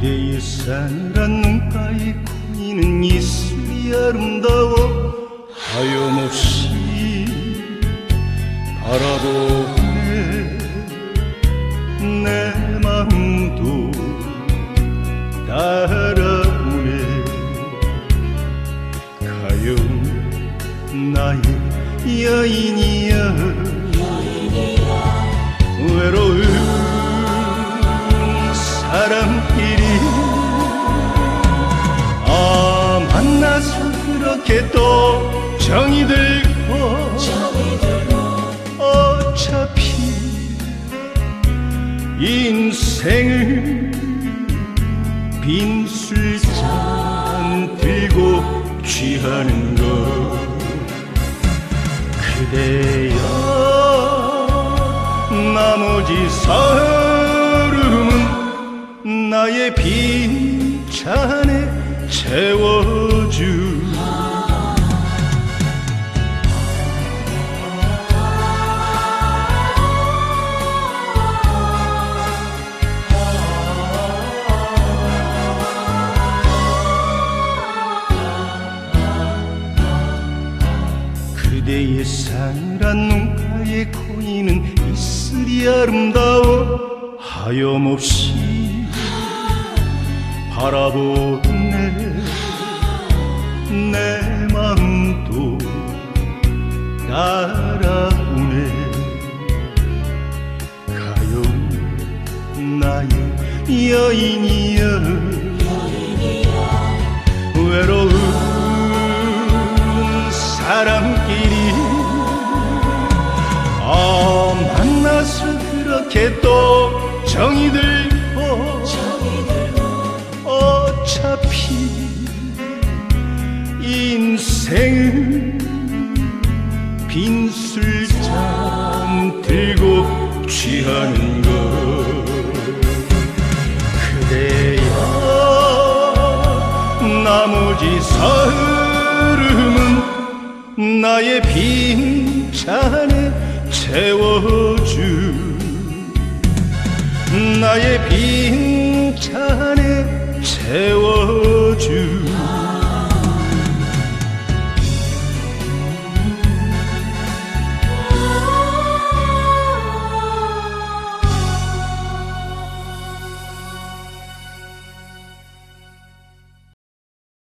그대의 사늘한 눈가에 고이는 이슬이 아름다워 하염없이 바라보네. 내 마음도 따라오네. 가요 나의 여인이여 외로운 그렇게 또 정이 들고 어차피 인생을 빈 술잔 들고 취하는 것 그대여 나머지 삶은 나의 빈 잔에 채워 그대의 사늘한 눈가에 고이는 이슬이 아름다워. 하염없이 바라보네 내 마음도 따라오네. 가요 나의 여인이여 그렇게 또 정이 들고 어차피 인생은 빈 술잔 들고 취하는 것. 그대여 나머지 삶은 나의 빈 잔에 채워주 나의 빈 잔에 채워주